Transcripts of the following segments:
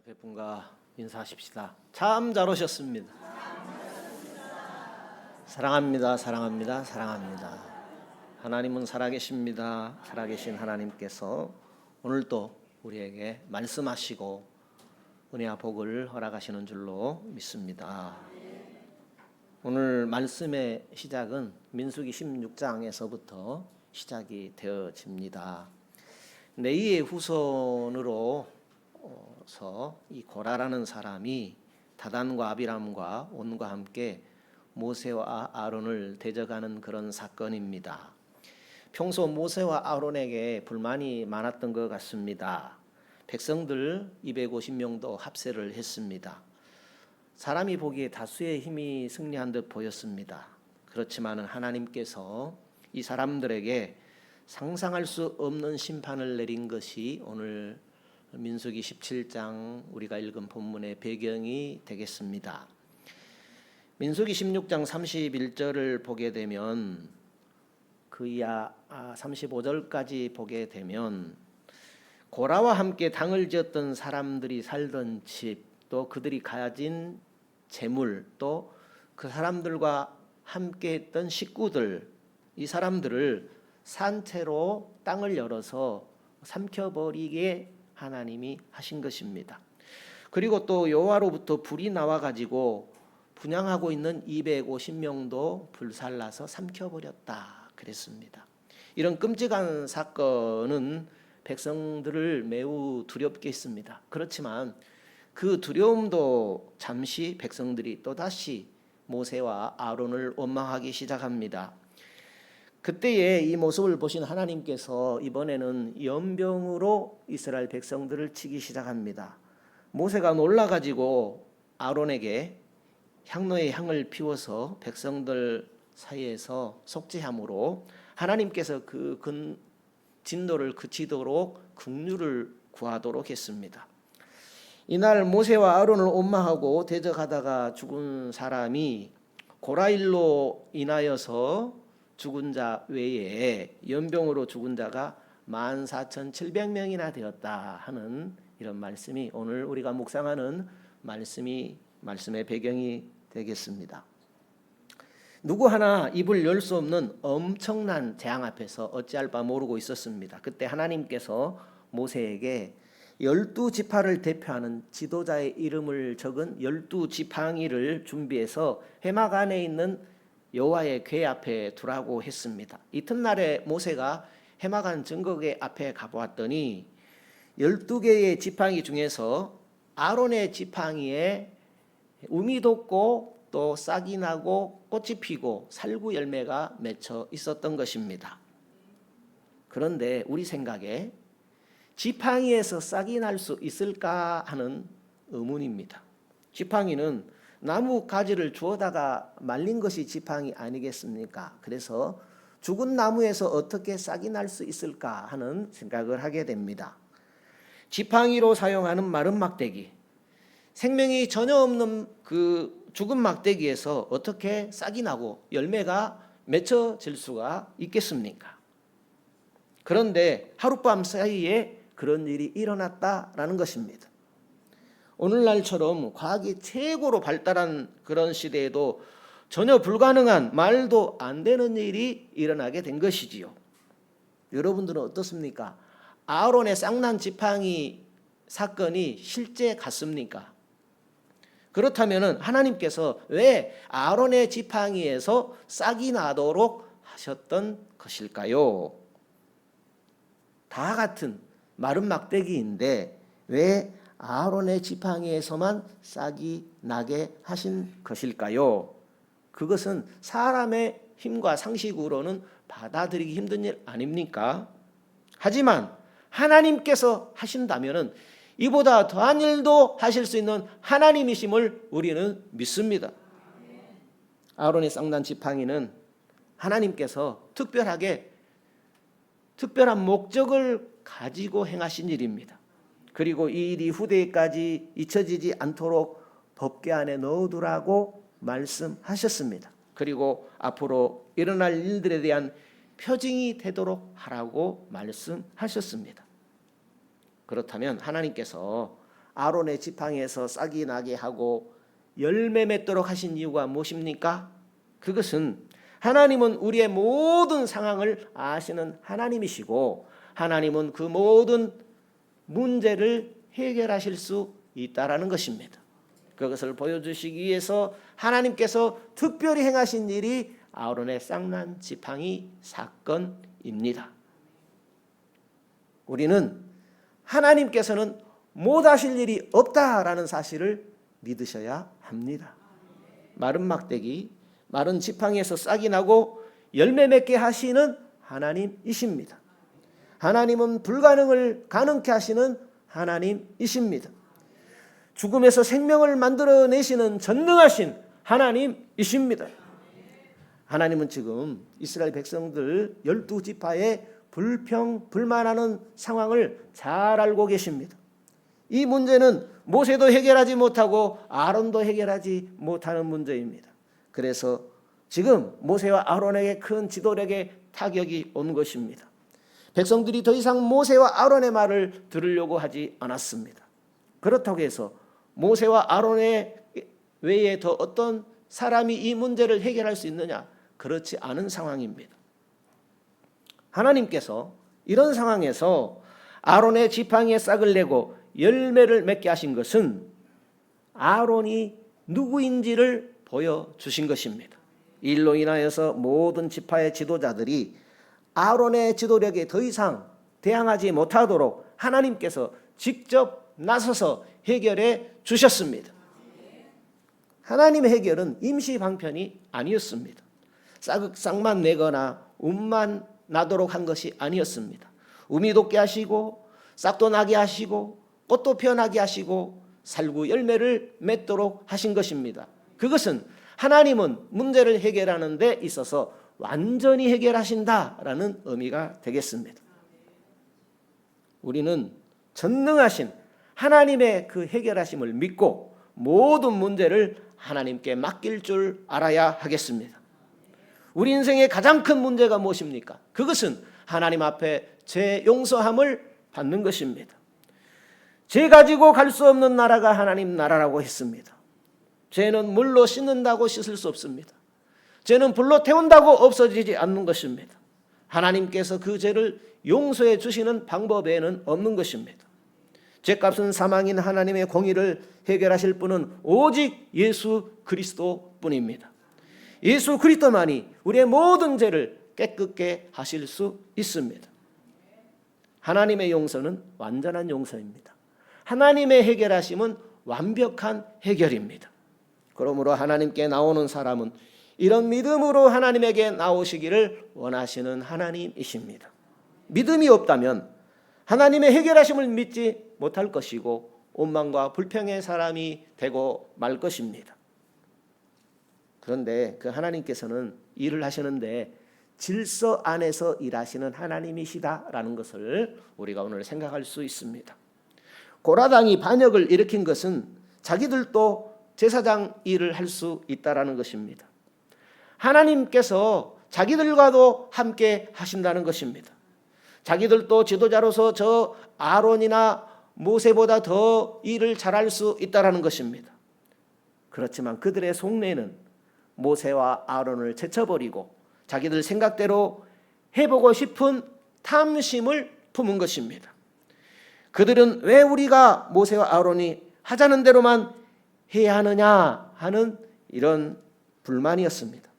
옆에 분과 인사하십시다. 참 잘 오셨습니다. 사랑합니다. 사랑합니다. 사랑합니다. 하나님은 살아계십니다. 살아계신 하나님께서 오늘도 우리에게 말씀하시고 은혜와 복을 허락하시는 줄로 믿습니다. 오늘 말씀의 시작은 민수기 16장에서부터 시작이 되어집니다. 네이의 후손으로 서이 고라라는 사람이 다단과 아비람과 온과 함께 모세와 아론을 대적하는 그런 사건입니다. 평소 모세와 아론에게 불만이 많았던 것 같습니다. 백성들 250명도 합세를 했습니다. 사람이 보기에 다수의 힘이 승리한 듯 보였습니다. 그렇지만은 하나님께서 이 사람들에게 상상할 수 없는 심판을 내린 것이 오늘 민수기 17장 우리가 읽은 본문의 배경이 되겠습니다. 민수기 16장 31절을 보게 되면 그 이하 35절까지 보게 되면 고라와 함께 당을 지었던 사람들이 살던 집, 또 그들이 가진 재물, 또 그 사람들과 함께 했던 식구들, 이 사람들을 산채로 땅을 열어서 삼켜버리게 하나님이 하신 것입니다. 그리고 또 여호와로부터 불이 나와 가지고 분양하고 있는 250명도 불살라서 삼켜 버렸다 그랬습니다. 이런 끔찍한 사건은 백성들을 매우 두렵게 했습니다. 그렇지만 그 두려움도 잠시 백성들이 또다시 모세와 아론을 원망하기 시작합니다. 그때에 이 모습을 보신 하나님께서 이번에는 연병으로 이스라엘 백성들을 치기 시작합니다. 모세가 놀라 가지고 아론에게 향로의 향을 피워서 백성들 사이에서 속죄함으로 하나님께서 그 근, 진노를 그치도록 긍휼을 구하도록 했습니다. 이날 모세와 아론을 원망하고 대적하다가 죽은 사람이 고라일로 인하여서 죽은 자 외에 연병으로 죽은 자가 14,700명이나 되었다 하는 이런 말씀이 오늘 우리가 묵상하는 말씀이 말씀의 배경이 되겠습니다. 누구 하나 입을 열 수 없는 엄청난 재앙 앞에서 어찌할 바 모르고 있었습니다. 그때 하나님께서 모세에게 열두 지파를 대표하는 지도자의 이름을 적은 열두 지팡이를 준비해서 해막 안에 있는 여호와의 궤 앞에 두라고 했습니다. 이튿날에 모세가 해막안 증거궤 앞에 가보았더니 열두 개의 지팡이 중에서 아론의 지팡이에 우미 돋고 또 싹이 나고 꽃이 피고 살구 열매가 맺혀 있었던 것입니다. 그런데 우리 생각에 지팡이에서 싹이 날 수 있을까 하는 의문입니다. 지팡이는 나무 가지를 주워다가 말린 것이 지팡이 아니겠습니까? 그래서 죽은 나무에서 어떻게 싹이 날 수 있을까 하는 생각을 하게 됩니다. 지팡이로 사용하는 마른 막대기, 생명이 전혀 없는 그 죽은 막대기에서 어떻게 싹이 나고 열매가 맺혀질 수가 있겠습니까? 그런데 하룻밤 사이에 그런 일이 일어났다라는 것입니다. 오늘날처럼 과학이 최고로 발달한 그런 시대에도 전혀 불가능한 말도 안 되는 일이 일어나게 된 것이지요. 여러분들은 어떻습니까? 아론의 쌍난 지팡이 사건이 실제 같습니까? 그렇다면 하나님께서 왜 아론의 지팡이에서 싹이 나도록 하셨던 것일까요? 다 같은 마른 막대기인데 왜 아론의 지팡이에서만 싹이 나게 하신 것일까요? 그것은 사람의 힘과 상식으로는 받아들이기 힘든 일 아닙니까? 하지만 하나님께서 하신다면은 이보다 더한 일도 하실 수 있는 하나님이심을 우리는 믿습니다. 아론의 쌍난 지팡이는 하나님께서 특별하게 특별한 목적을 가지고 행하신 일입니다. 그리고 이 일이 후대까지 잊혀지지 않도록 법계 안에 넣어두라고 말씀하셨습니다. 그리고 앞으로 일어날 일들에 대한 표징이 되도록 하라고 말씀하셨습니다. 그렇다면 하나님께서 아론의 지팡이에서 싹이 나게 하고 열매 맺도록 하신 이유가 무엇입니까? 그것은 하나님은 우리의 모든 상황을 아시는 하나님이시고 하나님은 그 모든 문제를 해결하실 수 있다라는 것입니다. 그것을 보여주시기 위해서 하나님께서 특별히 행하신 일이 아론의 쌍난 지팡이 사건입니다. 우리는 하나님께서는 못하실 일이 없다라는 사실을 믿으셔야 합니다. 마른 막대기, 마른 지팡이에서 싹이 나고 열매 맺게 하시는 하나님이십니다. 하나님은 불가능을 가능케 하시는 하나님이십니다. 죽음에서 생명을 만들어내시는 전능하신 하나님이십니다. 하나님은 지금 이스라엘 백성들 열두 지파의 불평 불만하는 상황을 잘 알고 계십니다. 이 문제는 모세도 해결하지 못하고 아론도 해결하지 못하는 문제입니다. 그래서 지금 모세와 아론에게 큰 지도력의 타격이 온 것입니다. 백성들이 더 이상 모세와 아론의 말을 들으려고 하지 않았습니다. 그렇다고 해서 모세와 아론의 외에 더 어떤 사람이 이 문제를 해결할 수 있느냐? 그렇지 않은 상황입니다. 하나님께서 이런 상황에서 아론의 지팡이에 싹을 내고 열매를 맺게 하신 것은 아론이 누구인지를 보여주신 것입니다. 일로 인하여서 모든 지파의 지도자들이 아론의 지도력에 더 이상 대항하지 못하도록 하나님께서 직접 나서서 해결해 주셨습니다. 하나님의 해결은 임시 방편이 아니었습니다. 싹만 내거나 um만 나도록 한 것이 아니었습니다. um이 돋게 하시고 싹도 나게 하시고 꽃도 피어나게 하시고 살구 열매를 맺도록 하신 것입니다. 그것은 하나님은 문제를 해결하는 데 있어서 완전히 해결하신다라는 의미가 되겠습니다. 우리는 전능하신 하나님의 그 해결하심을 믿고 모든 문제를 하나님께 맡길 줄 알아야 하겠습니다. 우리 인생의 가장 큰 문제가 무엇입니까? 그것은 하나님 앞에 제 용서함을 받는 것입니다. 죄 가지고 갈 수 없는 나라가 하나님 나라라고 했습니다. 죄는 물로 씻는다고 씻을 수 없습니다. 죄는 불로 태운다고 없어지지 않는 것입니다. 하나님께서 그 죄를 용서해 주시는 방법 외에는 없는 것입니다. 죄값은 사망인 하나님의 공의를 해결하실 분은 오직 예수 그리스도뿐입니다. 예수 그리스도만이 우리의 모든 죄를 깨끗게 하실 수 있습니다. 하나님의 용서는 완전한 용서입니다. 하나님의 해결하심은 완벽한 해결입니다. 그러므로 하나님께 나오는 사람은 이런 믿음으로 하나님에게 나오시기를 원하시는 하나님이십니다. 믿음이 없다면 하나님의 해결하심을 믿지 못할 것이고 원망과 불평의 사람이 되고 말 것입니다. 그런데 그 하나님께서는 일을 하시는데 질서 안에서 일하시는 하나님이시다라는 것을 우리가 오늘 생각할 수 있습니다. 고라당이 반역을 일으킨 것은 자기들도 제사장 일을 할 수 있다라는 것입니다. 하나님께서 자기들과도 함께 하신다는 것입니다. 자기들도 지도자로서 저 아론이나 모세보다 더 일을 잘할 수 있다라는 것입니다. 그렇지만 그들의 속내는 모세와 아론을 제쳐버리고 자기들 생각대로 해보고 싶은 탐심을 품은 것입니다. 그들은 왜 우리가 모세와 아론이 하자는 대로만 해야 하느냐 하는 이런 불만이었습니다.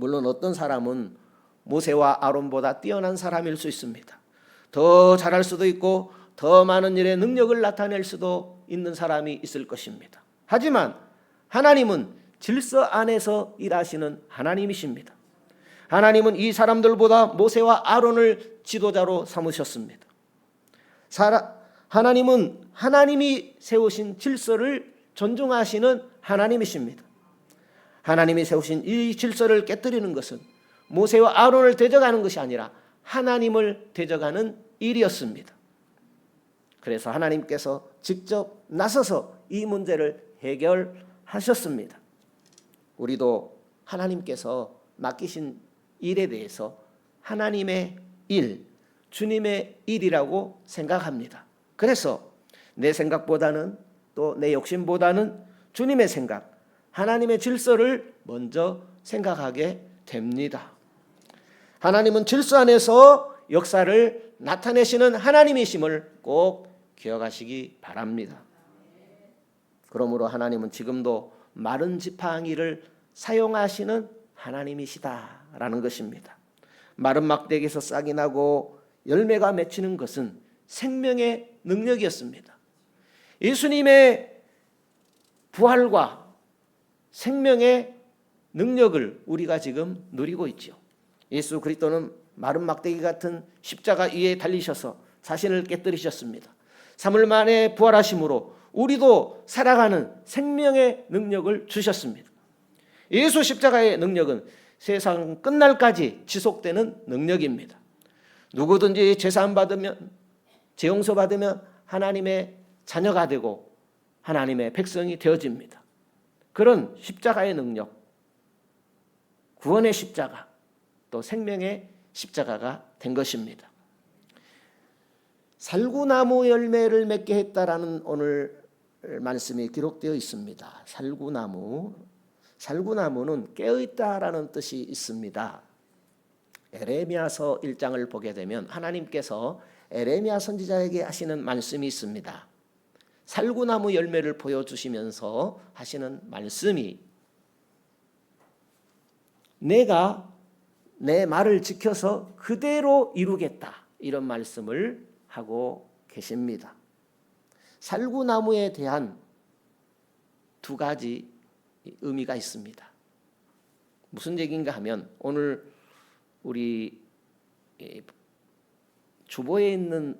물론 어떤 사람은 모세와 아론보다 뛰어난 사람일 수 있습니다. 더 잘할 수도 있고 더 많은 일에 능력을 나타낼 수도 있는 사람이 있을 것입니다. 하지만 하나님은 질서 안에서 일하시는 하나님이십니다. 하나님은 이 사람들보다 모세와 아론을 지도자로 삼으셨습니다. 하나님은 하나님이 세우신 질서를 존중하시는 하나님이십니다. 하나님이 세우신 이 질서를 깨뜨리는 것은 모세와 아론을 대적하는 것이 아니라 하나님을 대적하는 일이었습니다. 그래서 하나님께서 직접 나서서 이 문제를 해결하셨습니다. 우리도 하나님께서 맡기신 일에 대해서 하나님의 일, 주님의 일이라고 생각합니다. 그래서 내 생각보다는 또 내 욕심보다는 주님의 생각, 하나님의 질서를 먼저 생각하게 됩니다. 하나님은 질서 안에서 역사를 나타내시는 하나님이심을 꼭 기억하시기 바랍니다. 그러므로 하나님은 지금도 마른 지팡이를 사용하시는 하나님이시다라는 것입니다. 마른 막대기에서 싹이 나고 열매가 맺히는 것은 생명의 능력이었습니다. 예수님의 부활과 생명의 능력을 우리가 지금 누리고 있죠. 예수 그리스도는 마른 막대기 같은 십자가 위에 달리셔서 자신을 깨뜨리셨습니다. 사흘 만에 부활하심으로 우리도 살아가는 생명의 능력을 주셨습니다. 예수 십자가의 능력은 세상 끝날까지 지속되는 능력입니다. 누구든지 제사함 받으면 재용서 받으면 하나님의 자녀가 되고 하나님의 백성이 되어집니다. 그런 십자가의 능력, 구원의 십자가, 또 생명의 십자가가 된 것입니다. 살구나무 열매를 맺게 했다라는 오늘 말씀이 기록되어 있습니다. 살구나무, 살구나무는 깨어 있다라는 뜻이 있습니다. 에레미야서 1장을 보게 되면 하나님께서 에레미야 선지자에게 하시는 말씀이 있습니다. 살구나무 열매를 보여주시면서 하시는 말씀이 내가 내 말을 지켜서 그대로 이루겠다 이런 말씀을 하고 계십니다. 살구나무에 대한 두 가지 의미가 있습니다. 무슨 얘기인가 하면 오늘 우리 주보에 있는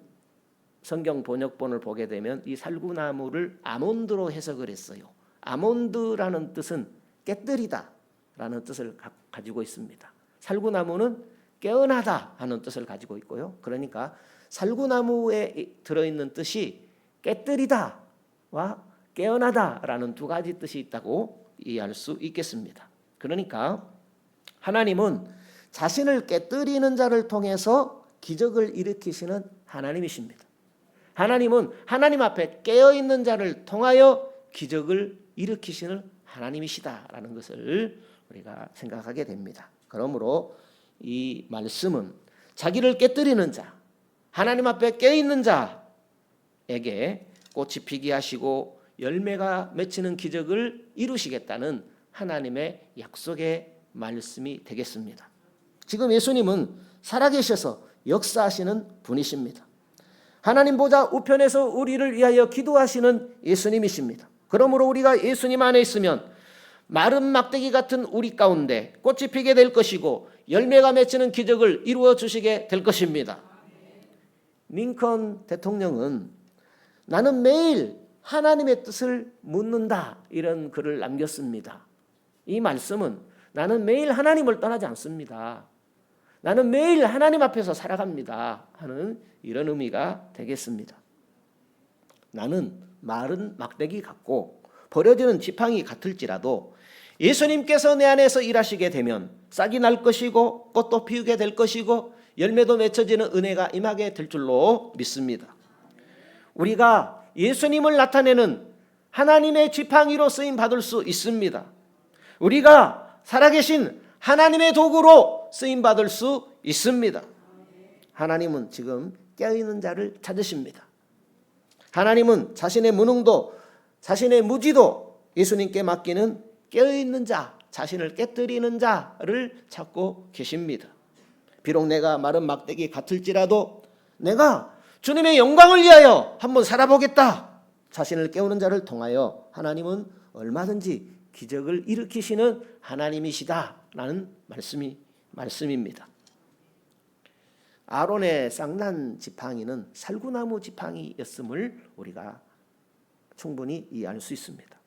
성경 번역본을 보게 되면 이 살구나무를 아몬드로 해석을 했어요. 아몬드라는 뜻은 깨뜨리다라는 뜻을 가 지고 있습니다. 살구나무는 깨어나다 하는 뜻을 가지고 있고요. 그러니까 살구나무에 들어있는 뜻이 깨뜨리다와 깨어나다라는 두 가지 뜻이 있다고 이해할 수 있겠습니다. 그러니까 하나님은 자신을 깨뜨리는 자를 통해서 기적을 일으키시는 하나님이십니다. 하나님은 하나님 앞에 깨어 있는 자를 통하여 기적을 일으키시는 하나님이시다라는 것을 우리가 생각하게 됩니다. 그러므로 이 말씀은 자기를 깨뜨리는 자, 하나님 앞에 깨어 있는 자에게 꽃이 피게 하시고 열매가 맺히는 기적을 이루시겠다는 하나님의 약속의 말씀이 되겠습니다. 지금 예수님은 살아계셔서 역사하시는 분이십니다. 하나님 보좌 우편에서 우리를 위하여 기도하시는 예수님이십니다. 그러므로 우리가 예수님 안에 있으면 마른 막대기 같은 우리 가운데 꽃이 피게 될 것이고 열매가 맺히는 기적을 이루어 주시게 될 것입니다. 링컨 대통령은 나는 매일 하나님의 뜻을 묻는다 이런 글을 남겼습니다. 이 말씀은 나는 매일 하나님을 떠나지 않습니다. 나는 매일 하나님 앞에서 살아갑니다 하는 이런 의미가 되겠습니다. 나는 마른 막대기 같고 버려지는 지팡이 같을지라도 예수님께서 내 안에서 일하시게 되면 싹이 날 것이고 꽃도 피우게 될 것이고 열매도 맺혀지는 은혜가 임하게 될 줄로 믿습니다. 우리가 예수님을 나타내는 하나님의 지팡이로 쓰임 받을 수 있습니다. 우리가 살아계신 하나님의 도구로 쓰임 받을 수 있습니다. 하나님은 지금 깨어있는 자를 찾으십니다. 하나님은 자신의 무능도 자신의 무지도 예수님께 맡기는 깨어있는 자, 자신을 깨뜨리는 자를 찾고 계십니다. 비록 내가 마른 막대기 같을지라도 내가 주님의 영광을 위하여 한번 살아보겠다. 자신을 깨우는 자를 통하여 하나님은 얼마든지 기적을 일으키시는 하나님이시다라는 말씀이 말씀입니다. 아론의 쌍난 지팡이는 살구나무 지팡이였음을 우리가 충분히 이해할 수 있습니다.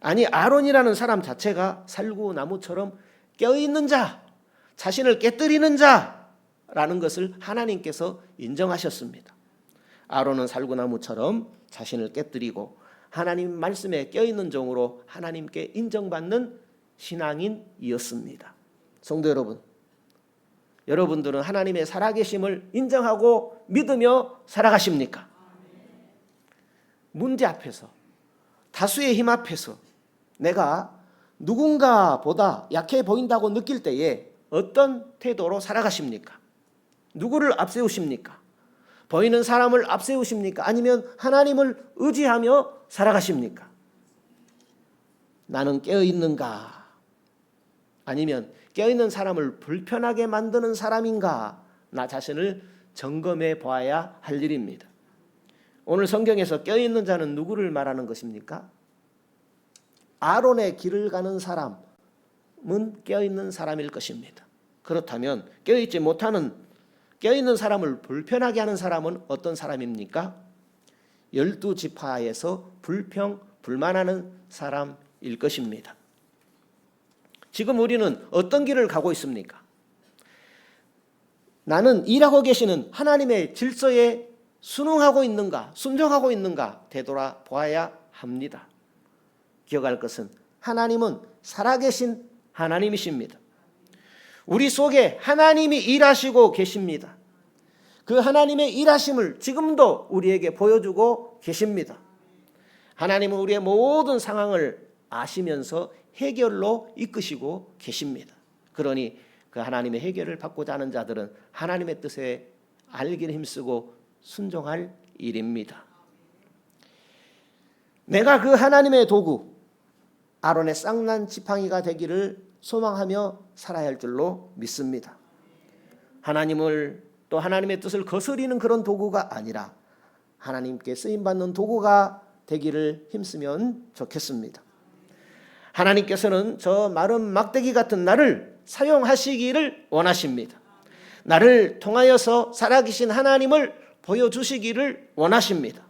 아니 아론이라는 사람 자체가 살구나무처럼 껴있는 자, 자신을 깨뜨리는 자라는 것을 하나님께서 인정하셨습니다. 아론은 살구나무처럼 자신을 깨뜨리고 하나님 말씀에 껴있는 종으로 하나님께 인정받는 신앙인이었습니다. 성도 여러분, 여러분들은 하나님의 살아계심을 인정하고 믿으며 살아가십니까? 문제 앞에서 다수의 힘 앞에서 내가 누군가보다 약해 보인다고 느낄 때에 어떤 태도로 살아가십니까? 누구를 앞세우십니까? 보이는 사람을 앞세우십니까? 아니면 하나님을 의지하며 살아가십니까? 나는 깨어 있는가? 아니면 깨어 있는 사람을 불편하게 만드는 사람인가? 나 자신을 점검해 보아야 할 일입니다. 오늘 성경에서 깨어 있는 자는 누구를 말하는 것입니까? 아론의 길을 가는 사람은 깨어 있는 사람일 것입니다. 그렇다면 깨어 있지 못하는 깨어 있는 사람을 불편하게 하는 사람은 어떤 사람입니까? 열두 지파에서 불평 불만하는 사람일 것입니다. 지금 우리는 어떤 길을 가고 있습니까? 나는 일하고 계시는 하나님의 질서에 순응하고 있는가, 순종하고 있는가 되돌아 보아야 합니다. 기억할 것은 하나님은 살아계신 하나님이십니다. 우리 속에 하나님이 일하시고 계십니다. 그 하나님의 일하심을 지금도 우리에게 보여주고 계십니다. 하나님은 우리의 모든 상황을 아시면서 해결로 이끄시고 계십니다. 그러니 그 하나님의 해결을 받고자 하는 자들은 하나님의 뜻에 알기를 힘쓰고 순종할 일입니다. 내가 그 하나님의 도구 아론의 쌍난 지팡이가 되기를 소망하며 살아야 할 줄로 믿습니다. 하나님을 또 하나님의 뜻을 거스리는 그런 도구가 아니라 하나님께 쓰임 받는 도구가 되기를 힘쓰면 좋겠습니다. 하나님께서는 저 마른 막대기 같은 나를 사용하시기를 원하십니다. 나를 통하여서 살아계신 하나님을 보여주시기를 원하십니다.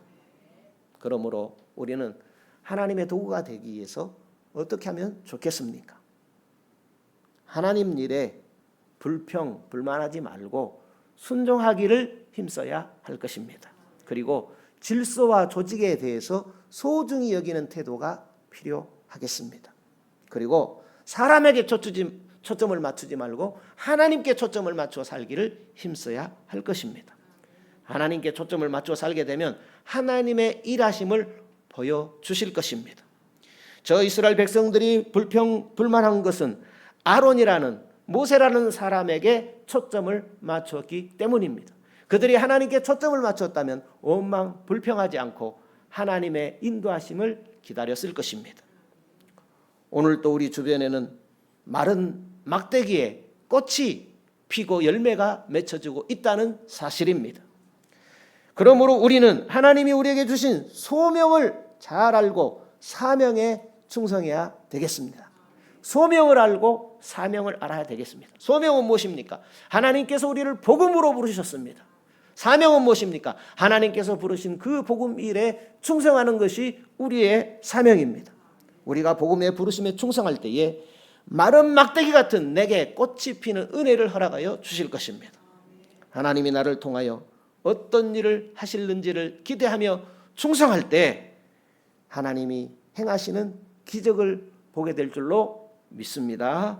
그러므로 우리는 하나님의 도구가 되기 위해서 어떻게 하면 좋겠습니까? 하나님 일에 불평, 불만하지 말고 순종하기를 힘써야 할 것입니다. 그리고 질서와 조직에 대해서 소중히 여기는 태도가 필요하겠습니다. 그리고 사람에게 초점을 맞추지 말고 하나님께 초점을 맞춰 살기를 힘써야 할 것입니다. 하나님께 초점을 맞춰 살게 되면 하나님의 일하심을 보여 주실 것입니다. 저 이스라엘 백성들이 불평 불만한 것은 아론이라는 모세라는 사람에게 초점을 맞췄기 때문입니다. 그들이 하나님께 초점을 맞췄다면 원망 불평하지 않고 하나님의 인도하심을 기다렸을 것입니다. 오늘 또 우리 주변에는 마른 막대기에 꽃이 피고 열매가 맺혀지고 있다는 사실입니다. 그러므로 우리는 하나님이 우리에게 주신 소명을 잘 알고 사명에 충성해야 되겠습니다. 소명을 알고 사명을 알아야 되겠습니다. 소명은 무엇입니까? 하나님께서 우리를 복음으로 부르셨습니다. 사명은 무엇입니까? 하나님께서 부르신 그 복음 일에 충성하는 것이 우리의 사명입니다. 우리가 복음의 부르심에 충성할 때에 마른 막대기 같은 내게 꽃이 피는 은혜를 허락하여 주실 것입니다. 하나님이 나를 통하여 어떤 일을 하실는지를 기대하며 충성할 때 하나님이 행하시는 기적을 보게 될 줄로 믿습니다.